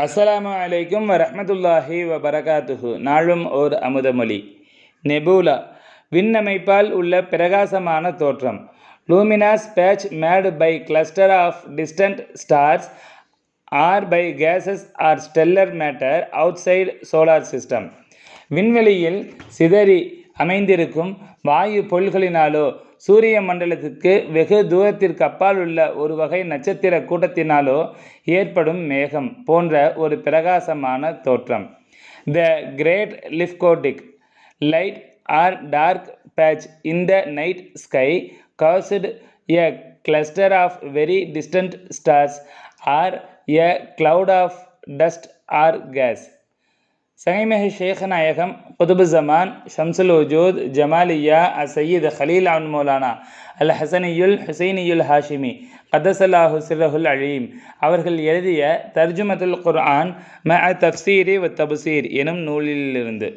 அஸ்ஸலாமு அலைக்கும் வரமத்துல்லாஹி வபரகாத்துஹு. நாளும் ஓர் அமுதமொழி. நெபூலா விண்ணமைப்பால் உள்ள பிரகாசமான தோற்றம். Luminous patch made by cluster of distant stars or by gases or stellar matter outside solar system. விண்வெளியில் சிதறி அமைந்திருக்கும் வாயு பொருள்களினாலோ சூரிய மண்டலத்துக்கு வெகு தூரத்திற்கு அப்பால் உள்ள ஒரு வகை நட்சத்திர கூட்டத்தினாலோ ஏற்படும் மேகம் போன்ற ஒரு பிரகாசமான தோற்றம். The great லிஃப்கோடிக் light or dark patch in the night sky cast a cluster of very distant stars or a cloud of dust or gas சகைமிகு ஷேக் நாயகம் குதுபு ஜமான் ஷம்சுல் வஜூத் ஜமாலியா அசையீத் ஹலீல் அன் மௌலானா அல் ஹசனியுல் ஹுசைனியுல் ஹாஷிமி கதசல்லாஹு சிரஹுல் அலீம். அவர்கள் எழுதிய தர்ஜுமத்துல் குர்ஆன் ம தப்சீரி வ தபுசீர் எனும் நூலிலிருந்து.